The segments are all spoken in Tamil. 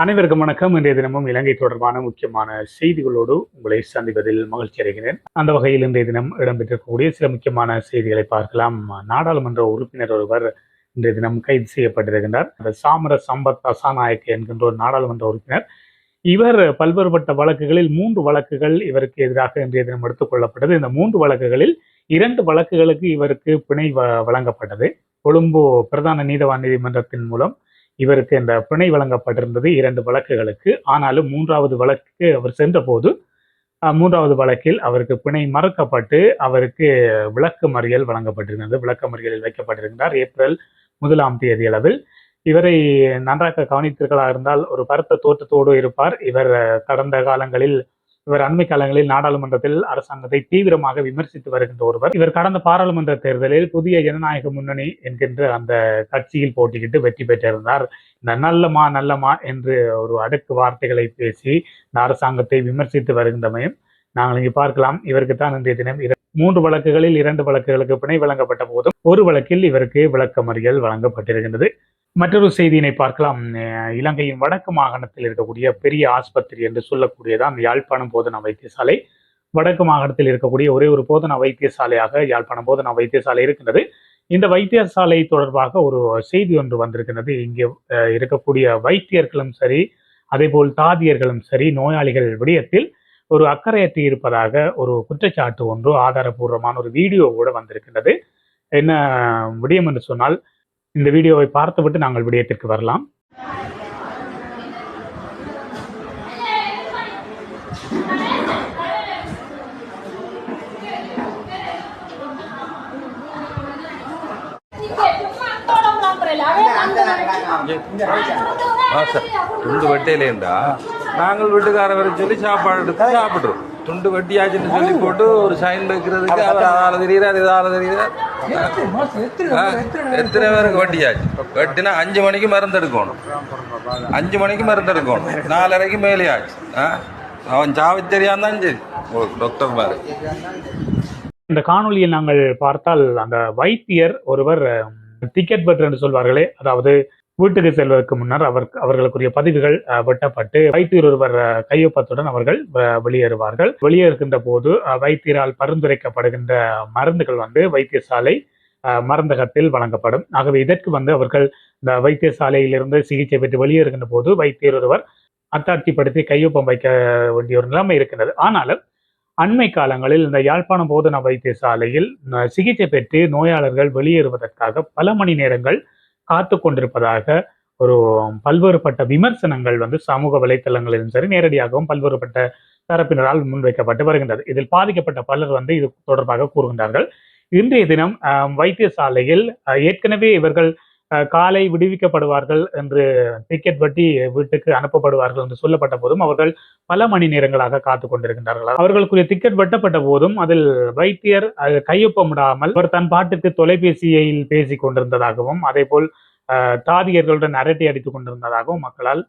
அனைவருக்கும் வணக்கம். இன்றைய தினமும் இலங்கை தொடர்பான முக்கியமான செய்திகளோடு உங்களை சந்திப்பதில் மகிழ்ச்சி அடைகிறேன். அந்த வகையில் இன்றைய தினம் இடம்பெற்றிருக்கக்கூடிய சில முக்கியமான செய்திகளை பார்க்கலாம். நாடாளுமன்ற உறுப்பினர் ஒருவர் இன்றைய தினம் கைது செய்யப்பட்டிருக்கின்றார். அந்த சாமர சம்பத் அசாநாயக் என்கின்ற ஒரு நாடாளுமன்ற உறுப்பினர். இவர் பல்வேறுபட்ட வழக்குகளில் மூன்று வழக்குகள் இவருக்கு எதிராக இன்றைய தினம் எடுத்துக் கொள்ளப்பட்டது. இந்த மூன்று வழக்குகளில் இரண்டு வழக்குகளுக்கு இவருக்கு பிணை வ- வழங்கப்பட்டது. கொழும்பு பிரதான நீதவான் நீதிமன்றத்தின் மூலம் இவருக்கு இந்த பிணை வழங்கப்பட்டிருந்தது இரண்டு வழக்குகளுக்கு. ஆனாலும் மூன்றாவது வழக்கு அவர் சென்றபோது மூன்றாவது வழக்கில் அவருக்கு பிணை மறுக்கப்பட்டு அவருக்கு விளக்கு மறியல் வழங்கப்பட்டிருந்தது. விளக்க மறியலில் வைக்கப்பட்டிருந்தார் ஏப்ரல் முதலாம் தேதி அளவில். இவரை நன்றாக கவனித்தீர்களாக இருந்தால் ஒரு பருத்த தோற்றத்தோடு இருப்பார். இவர் கடந்த காலங்களில் இவர் அண்மை காலங்களில் நாடாளுமன்றத்தில் அரசாங்கத்தை தீவிரமாக விமர்சித்து வருகின்ற ஒருவர். இவர் கடந்த பாராளுமன்ற தேர்தலில் புதிய ஜனநாயக முன்னணி என்கின்ற அந்த கட்சியில் போட்டியிட்டு வெற்றி பெற்றிருந்தார். இந்த நல்லமா நல்லமா என்று ஒரு அடுக்கு வார்த்தைகளை பேசி இந்த அரசாங்கத்தை விமர்சித்து வருகின்றமையும் நாங்கள் இங்கு பார்க்கலாம். இவருக்கு தான் இன்றைய தினம் மூன்று வழக்குகளில் இரண்டு வழக்குகளுக்கு பிணை வழங்கப்பட்ட போதும் ஒரு வழக்கில் இவருக்கு விளக்கமறியல் வழங்கப்பட்டிருக்கின்றது. மற்றொரு செய்தியினை பார்க்கலாம். இலங்கையின் வடக்கு மாகாணத்தில் இருக்கக்கூடிய பெரிய ஆஸ்பத்திரி என்று சொல்லக்கூடியதான் யாழ்ப்பாணம் போதனா வைத்தியசாலை. வடக்கு மாகாணத்தில் இருக்கக்கூடிய ஒரே ஒரு போதனா வைத்தியசாலையாக யாழ்ப்பாணம் போதனா வைத்தியசாலை இருக்கின்றது. இந்த வைத்தியசாலை தொடர்பாக ஒரு செய்தி ஒன்று வந்திருக்கின்றது. இங்கே இருக்கக்கூடிய வைத்தியர்களும் சரி அதேபோல் தாதியர்களும் சரி நோயாளிகள் விடயத்தில் ஒரு அக்கறையற்றி இருப்பதாக ஒரு குற்றச்சாட்டு ஒன்று ஆதாரபூர்வமான ஒரு வீடியோ கூட வந்திருக்கின்றது. என்ன விடயம் என்று சொன்னால் இந்த வீடியோவை பார்த்துவிட்டு நாங்கள் விடயத்திற்கு வரலாம். ஆ வெட்டையிலேண்டா நாங்கள் வீட்டுக்கார வர சொல்லி சாப்பாடு எடுத்து சாப்பிட்றோம். துண்டு வெட்டியாச்சுன்னு சொல்லி போட்டு ஒரு சைன் வைக்கிறதுக்கு அவர் அதால தெரியுறார் இதால தெரியுறார் எத்தனை பேருக்கு வெட்டியாச்சு? வெட்டினா அஞ்சு மணிக்கு மருந்து எடுக்கணும். அஞ்சு மணிக்கு மருந்து எடுக்கணும். நாலரைக்கு மேலே ஆச்சு ஆ? அவன் சாவி தெரியாதான் சரி டாக்டர் மாதிரி இந்த காணொளியில் நாங்கள் பார்த்தால் அந்த வைத்தியர் ஒருவர் டிக்கெட் பெற்று என்று சொல்வார்களே. அதாவது வீட்டுக்கு செல்வதற்கு முன்னர் அவர் அவர்களுக்குரிய பதிவுகள் வெட்டப்பட்டு வைத்தியர் ஒருவர் கையொப்பத்துடன் அவர்கள் வெளியேறுவார்கள். வெளியேறுகின்ற போது வைத்தியரால் பரிந்துரைக்கப்படுகின்ற மருந்துகள் வந்து வைத்தியசாலை மருந்தகத்தில் வழங்கப்படும். ஆகவே இதற்கு வந்து அவர்கள் இந்த வைத்தியசாலையிலிருந்து சிகிச்சை பெற்று வெளியேறுகின்ற போது வைத்தியர் ஒருவர் அத்தாட்சிப்படுத்தி கையொப்பம் வைக்க வேண்டிய ஒரு நிலைமை இருக்கின்றது. ஆனாலும் அண்மை காலங்களில் இந்த யாழ்ப்பாணம் போதனா வைத்தியசாலையில் சிகிச்சை பெற்று நோயாளர்கள் வெளியேறுவதற்காக பல மணி நேரங்கள் காத்து கொண்டிருப்பதாக ஒரு பல்வேறுபட்ட விமர்சனங்கள் வந்து சமூக வலைத்தளங்களிலும் சரி நேரடியாகவும் பல்வேறுபட்ட தரப்பினரால் முன்வைக்கப்பட்டு வருகின்றது. இதில் பாதிக்கப்பட்ட பலர் வந்து இது தொடர்பாக கூறுகின்றார்கள். இன்றைய தினம் வைத்தியசாலையில் ஏற்கனவே இவர்கள் காலை விடுவிக்கப்படுவார்கள் என்று டிக்கெட் வட்டி வீட்டுக்கு அனுப்பப்படுவார்கள் என்று சொல்லப்பட்ட போதும் அவர்கள் பல மணி நேரங்களாக காத்து கொண்டிருக்கின்றார்கள். அவர்களுக்குரிய டிக்கெட் வெட்டப்பட்ட போதும் அதில் வைத்தியர் கையொப்பமிடாமல் அவர் தன் பாட்டுக்கு தொலைபேசியில் பேசி கொண்டிருந்ததாகவும் அதேபோல் போல் தாதியர்களுடன் அரட்டை அடித்துக் கொண்டிருந்ததாகவும் மக்களால்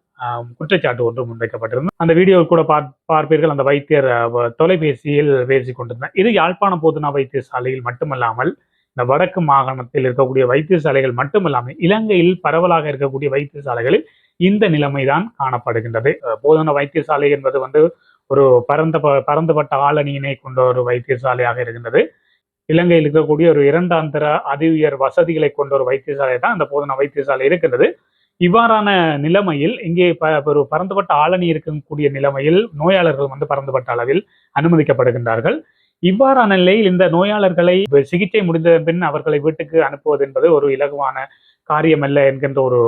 குற்றச்சாட்டு ஒன்று முன்வைக்கப்பட்டிருந்தது. அந்த வீடியோ கூட பார்- பார்ப்பீர்கள். அந்த வைத்தியர் தொலைபேசியில் பேசி கொண்டிருந்தார். இது யாழ்ப்பாணம் போதுனா வைத்தியசாலையில் மட்டுமல்லாமல் இந்த வடக்கு மாகாணத்தில் இருக்கக்கூடிய வைத்தியசாலைகள் மட்டுமல்லாமல் இலங்கையில் பரவலாக இருக்கக்கூடிய வைத்தியசாலைகளில் இந்த நிலைமைதான் காணப்படுகின்றது. போதன வைத்தியசாலை என்பது வந்து ஒரு பரந்த ப- பரந்துபட்ட ஆளணியினை கொண்ட ஒரு வைத்தியசாலையாக இருக்கின்றது. இலங்கையில் இருக்கக்கூடிய ஒரு இரண்டாந்தர அதி உயர் வசதிகளை கொண்ட ஒரு வைத்தியசாலை தான் அந்த போதன வைத்தியசாலை இருக்கின்றது. இவ்வாறான நிலைமையில் இங்கே ப- ஒரு பரந்துபட்ட ஆளணி இருக்கக்கூடிய நிலைமையில் நோயாளர்கள் வந்து பரந்துபட்ட அளவில் அனுமதிக்கப்படுகின்றார்கள். இவ்வாறான நிலையில் இந்த நோயாளர்களை சிகிச்சை முடிந்த பின் அவர்களை வீட்டுக்கு அனுப்புவது என்பது ஒரு இலகுவான காரியமல்ல என்கின்ற ஒரு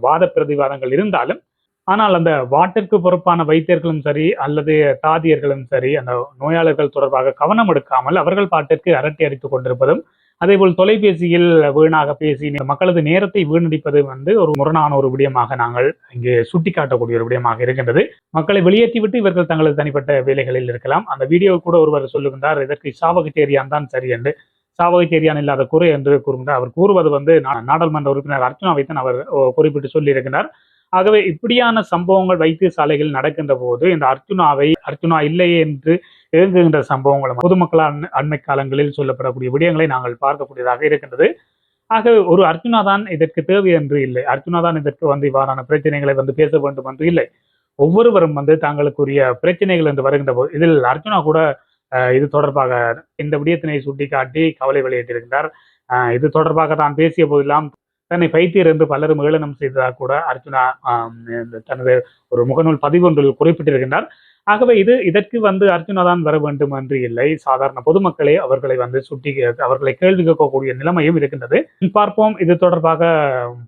வாத பிரதிவாதங்கள் இருந்தாலும் ஆனால் அந்த வாட்டிற்கு பொறுப்பான வைத்தியர்களும் சரி அல்லது தாதியர்களும் சரி அந்த நோயாளர்கள் தொடர்பாக கவனம் எடுக்காமல் அவர்கள் பாட்டிற்கு அரட்டை அடித்துக் கொண்டிருப்பதும் அதேபோல் தொலைபேசியில் வீணாக பேசி மக்களது நேரத்தை வீணடிப்பது வந்து ஒரு முரணான ஒரு விடயமாக நாங்கள் இங்கு சுட்டிக்காட்டக்கூடிய ஒரு விடயமாக இருக்கின்றது. மக்களை வெளியேற்றிவிட்டு இவர்கள் தங்களது தனிப்பட்ட வேலைகளில் இருக்கலாம். அந்த வீடியோ கூட ஒருவர் சொல்லுகின்றார் இதற்கு சாவகச்சேரியான் தான் சரி என்று. சாவகச்சேரியான் இல்லாத குறை என்று கூறுகின்றார். அவர் கூறுவது வந்து நா- நாடாளுமன்ற உறுப்பினர் அர்ச்சனா வைத்தன் அவர் குறிப்பிட்டு சொல்லியிருக்கிறார் ஆகவே இப்படியான சம்பவங்கள் வைத்தியசாலைகள் நடக்கின்ற போது இந்த அர்ஜுனாவை அர்ஜுனா இல்லையே என்று இயங்குகின்ற சம்பவங்கள் பொதுமக்களால் அண்மை காலங்களில் சொல்லப்படக்கூடிய விடயங்களை நாங்கள் பார்க்கக்கூடியதாக இருக்கின்றது. ஆகவே ஒரு அர்ஜுனா தான் இதற்கு தேவை என்று இல்லை. அர்ஜுனா தான் இதற்கு வந்து இவ்வாறான பிரச்சனைகளை வந்து பேச வேண்டும் என்று இல்லை. ஒவ்வொருவரும் வந்து தங்களுக்குரிய பிரச்சனைகள் என்று வருகின்ற போது இதில் அர்ஜுனா கூட இது தொடர்பாக இந்த விடயத்தினை சுட்டிக்காட்டி கவலை வெளியிட்டிருக்கிறார். அஹ், இது தொடர்பாக தான் பேசிய போதெல்லாம் தன்னை பைத்தியர் என்று பலரும் ஏளனம் செய்ததாக கூட அர்ஜுனா தனது ஒரு முகநூல் பதிவு ஒன்றில் குறிப்பிட்டிருக்கின்றார். ஆகவே இது இதற்கு வந்து அர்ஜுனா தான் வர வேண்டும் என்று இல்லை. சாதாரண பொதுமக்களே அவர்களை வந்து சுட்டி அவர்களை கேள்வி கேட்கக்கூடிய நிலைமையும் இருக்கின்றது. பார்ப்போம் இது தொடர்பாக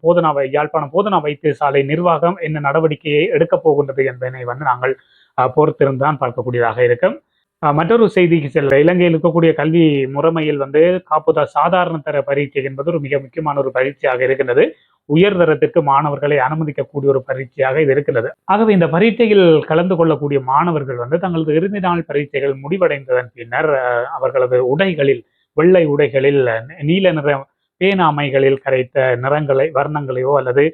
போதனா வை- யாழ்ப்பாணம் போதனா வைத்தியசாலை நிர்வாகம் என்ன நடவடிக்கையை எடுக்கப் போகின்றது என்பதனை வந்து நாங்கள் பொறுத்திருந்து பொறுத்திருந்தான் பார்க்கக்கூடியதாக இருக்கும். மற்றொரு செய்திக்கு செல்ல இலங்கையில் இருக்கக்கூடிய கல்வி முறைமையில் வந்து காப்புதா சாதாரண தர பரீட்சை என்பது ஒரு மிக முக்கியமான ஒரு பரீட்சையாக இருக்கின்றது. உயர்தரத்திற்கு மாணவர்களை அனுமதிக்கக்கூடிய ஒரு பரீட்சையாக இது இருக்கிறது ஆகவே இந்த பரீட்சையில் கலந்து கொள்ளக்கூடிய மாணவர்கள் வந்து தங்களது இறுதி நாள் பரீட்சைகள் முடிவடைந்ததன் பின்னர் அவர்களது உடைகளில் வெள்ளை உடைகளில் நீல நிற பேனாமைகளில் கரைத்த நிறங்களை வர்ணங்களையோ அல்லது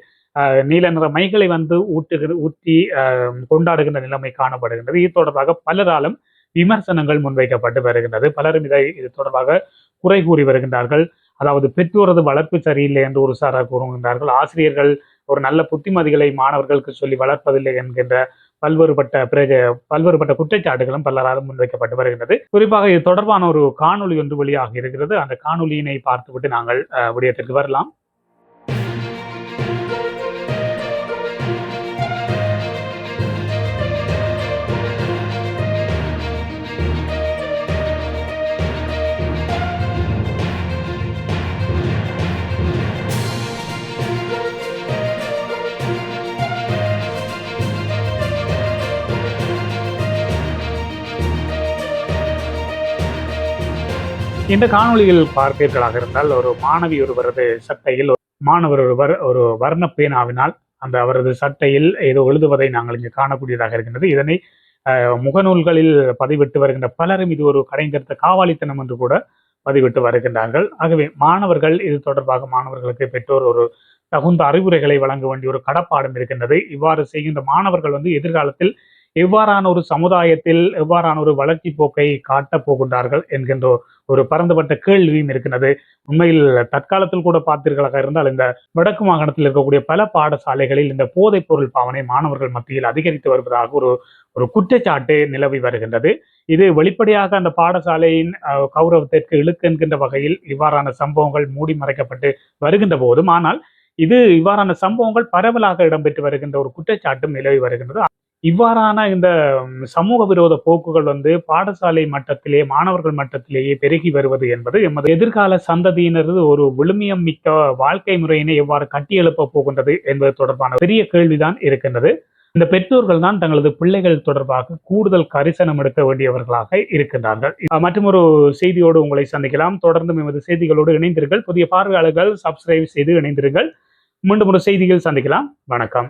நீல நிற மைகளை வந்து ஊட்டுகிற ஊற்றி அஹ், கொண்டாடுகின்ற நிலைமை காணப்படுகின்றது. இது தொடர்பாக பலராலும் விமர்சனங்கள் முன்வைக்கப்பட்டு வருகின்றது. பலரும் இதை இது தொடர்பாக குறை கூறி வருகின்றார்கள். அதாவது பெற்றோரது வளர்ப்பு சரியில்லை என்று ஒரு சாரார் கூறுகின்றார்கள். ஆசிரியர்கள் ஒரு நல்ல புத்திமதிகளை மாணவர்களுக்கு சொல்லி வளர்ப்பதில்லை என்கின்ற பல்வேறுபட்ட பிரஜ பல்வேறுபட்ட குற்றச்சாட்டுகளும் பலராலும் முன்வைக்கப்பட்டு வருகின்றது. குறிப்பாக இது தொடர்பான ஒரு காணொளி ஒன்று வெளியாக இருக்கிறது. அந்த காணொலியினை பார்த்துவிட்டு நாங்கள் விடயத்திற்கு வரலாம். இந்த காணொளியில் பார்த்தீர்களாக இருந்தால் ஒரு மாணவி ஒருவரது சட்டையில் ஒரு மாணவர் ஒருவர் ஒரு வர்ண பேனாவினால் அந்த அவரது சட்டையில் ஏதோ எழுதுவதை நாங்கள் இங்கு காணக்கூடியதாக இருக்கின்றது. இதனை முகநூல்களில் பதிவிட்டு வருகின்ற பலரும் இது ஒரு கடைந்தெடுத்த காவாலித்தனம் என்று கூட பதிவிட்டு வருகின்றார்கள். ஆகவே மாணவர்கள் இது தொடர்பாக மாணவர்களுக்கு பெற்றோர் ஒரு தகுந்த அறிவுரைகளை வழங்க வேண்டிய ஒரு கடப்பாடும் இருக்கின்றது. இவ்வாறு செய்கின்ற மாணவர்கள் வந்து எதிர்காலத்தில் எவ்வாறான ஒரு சமுதாயத்தில் எவ்வாறான ஒரு வளர்ச்சி போக்கை காட்டப் போகின்றார்கள் என்கின்ற ஒரு பரந்துபட்ட கேள்வியும் இருக்கின்றது. உண்மையில் தற்காலத்தில் கூட பார்த்தீர்களாக இருந்தால் இந்த வடக்கு மாகாணத்தில் இருக்கக்கூடிய பல பாடசாலைகளில் இந்த போதைப் பொருள் பாவனை மாணவர்கள் மத்தியில் அதிகரித்து வருவதாக ஒரு ஒரு குற்றச்சாட்டு நிலவி வருகின்றது. இது வெளிப்படையாக அந்த பாடசாலையின் கௌரவத்திற்கு இழுக்கு என்கின்ற வகையில் இவ்வாறான சம்பவங்கள் மூடி மறைக்கப்பட்டு வருகின்ற போதும். ஆனால் இது இவ்வாறான சம்பவங்கள் பரவலாக இடம்பெற்று வருகின்ற ஒரு குற்றச்சாட்டும் நிலவி வருகின்றது. இவ்வாறான இந்த சமூக விரோத போக்குகள் வந்து பாடசாலை மட்டத்திலே மாணவர்கள் மட்டத்திலேயே பெருகி வருவது என்பது எமது எதிர்கால சந்ததியினரது ஒரு விழுமியம் மிக்க வாழ்க்கை முறையினை எவ்வாறு கட்டியெழுப்ப போகின்றது என்பது தொடர்பான பெரிய கேள்விதான் இருக்கின்றது. இந்த பெற்றோர்கள் தான் தங்களது பிள்ளைகள் தொடர்பாக கூடுதல் கரிசனம் எடுக்க வேண்டியவர்களாக இருக்கின்றார்கள். மற்றும் ஒரு செய்தியோடு உங்களை சந்திக்கலாம். தொடர்ந்து எமது செய்திகளோடு இணைந்தீர்கள் புதிய பார்வையாளர்கள் சப்ஸ்கிரைப் செய்து இணைந்தீர்கள் மீண்டும் ஒரு செய்தியில் சந்திக்கலாம். வணக்கம்.